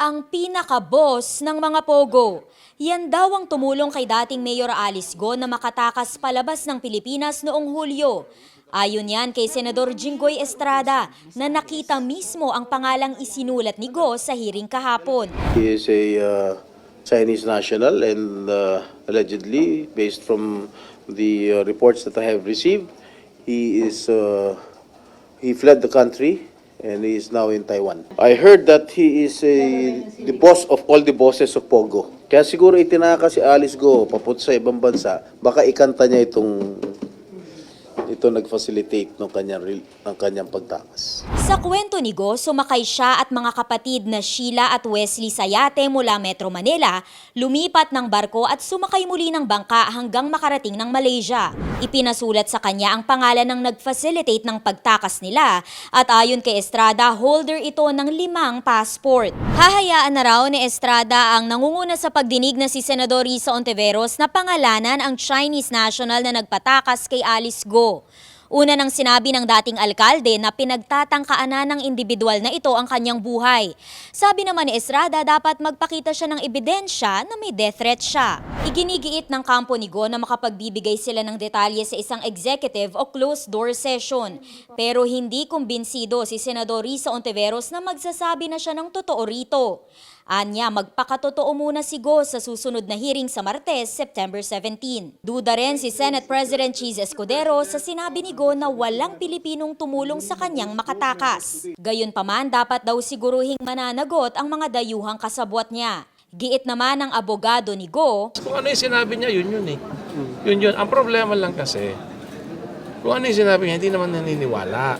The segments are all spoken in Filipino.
ang pinaka-boss ng mga pogo. Yan daw ang tumulong kay dating Mayor Alice Go na makatakas palabas ng Pilipinas noong Hulyo. Ayon yan kay Senador Jinggoy Estrada na nakita mismo ang pangalang isinulat ni Go sa hearing kahapon. He is a uh, Chinese national and uh, allegedly, based from the uh, reports that I have received, he is uh, he fled the country and he is now in Taiwan. I heard that he is a, the boss of all the bosses of Pogo. Kaya siguro itinaka si Alice Go papunta sa ibang bansa, baka ikanta niya itong ito nag-facilitate ng kanyang, ng kanyang pagtakas. Sa kwento ni Go, sumakay siya at mga kapatid na Sheila at Wesley sa yate mula Metro Manila, lumipat ng barko at sumakay muli ng bangka hanggang makarating ng Malaysia. Ipinasulat sa kanya ang pangalan ng nag-facilitate ng pagtakas nila at ayon kay Estrada, holder ito ng limang passport. Hahayaan na raw ni Estrada ang nangunguna sa pagdinig na si Senador Risa Ontiveros na pangalanan ang Chinese national na nagpatakas kay Alice Go. Una nang sinabi ng dating alkalde na pinagtatangkaan na ng individual na ito ang kanyang buhay. Sabi naman ni Estrada dapat magpakita siya ng ebidensya na may death threat siya. Iginigiit ng kampo ni Go na makapagbibigay sila ng detalye sa isang executive o closed-door session. Pero hindi kumbinsido si Senador Risa Ontiveros na magsasabi na siya ng totoo rito. Anya, magpakatotoo muna si Go sa susunod na hearing sa Martes, September 17. Duda rin si Senate President Cheese Escudero sa sinabi ni Go na walang Pilipinong tumulong sa kanyang makatakas. Gayunpaman, dapat daw siguruhing mananagot ang mga dayuhang kasabwat niya. Giit naman ng abogado ni Go, Kung ano yung sinabi niya, yun yun eh. Yun yun. Ang problema lang kasi, kung ano yung sinabi niya, hindi naman naniniwala.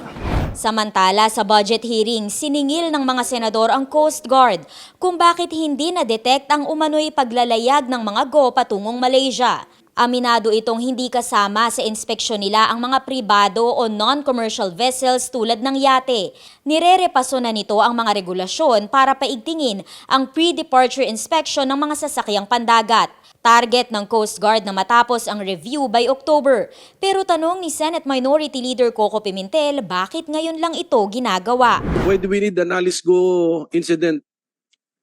Samantala sa budget hearing, siningil ng mga senador ang Coast Guard kung bakit hindi na-detect ang umano'y paglalayag ng mga go patungong Malaysia. Aminado itong hindi kasama sa inspeksyon nila ang mga pribado o non-commercial vessels tulad ng yate. Nirerepaso na nito ang mga regulasyon para paigtingin ang pre-departure inspection ng mga sasakyang pandagat. Target ng Coast Guard na matapos ang review by October. Pero tanong ni Senate Minority Leader Coco Pimentel, bakit ngayon lang ito ginagawa? Why do we need an Alice Go incident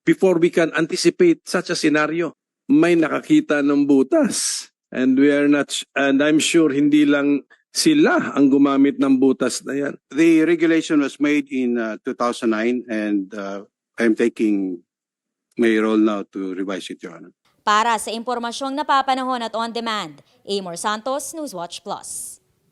before we can anticipate such a scenario? May nakakita ng butas. And we are not, and I'm sure hindi lang sila ang gumamit ng butas na yan. The regulation was made in uh, 2009 and uh, I'm taking my role now to revise it, Your Honor. Para sa impormasyong napapanahon at on demand, Amor Santos, Newswatch Plus.